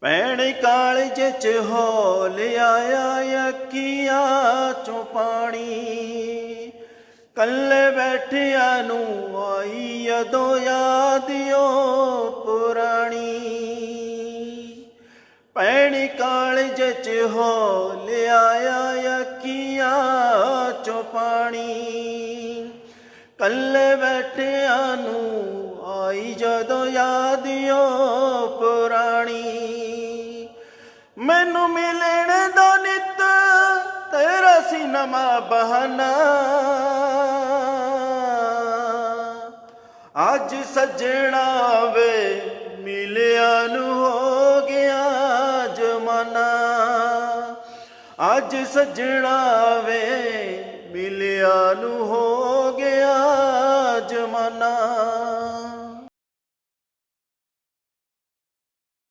ਪੈਣ ਕਾਲਜ ਚ ਹੋ ਲਿਆਇਆ ਅੱਖੀਆਂ ਚੋਂ ਪਾਣੀ। ਕੱਲੇ ਬੈਠਿਆਂ ਨੂੰ ਆਈ ਯਦੋਂ ਯਾਦਿਓ ਪੁਰਾਣੀ। ਪੈਣ ਕਾਲਜ ਚ ਹੋ ਲਿਆਇਆ ਅੱਖੀਆਂ ਚੋਂ ਪਾਣੀ। ਕੱਲੇ ਬੈਠਿਆਂ ਨੂੰ ਆਈ ਜਦੋਂ ਯਾਦਿਓ ਪੁਰਾਣੀ। ਮੈਨੂੰ ਮਿਲਣ ਦਾ ਨਿਤ, ਤੇਰਾ ਸੀ ਨਵਾਂ ਬਹਾਨਾ। ਅੱਜ ਸੱਜਣਾ ਵੇ, ਮਿਲਿਆ ਨੂੰ ਹੋ ਗਿਆ ਜਮਾਨਾ। ਅੱਜ ਸੱਜਣਾ ਵੇ, ਮਿਲਿਆ ਨੂੰ ਹੋ ਗਿਆ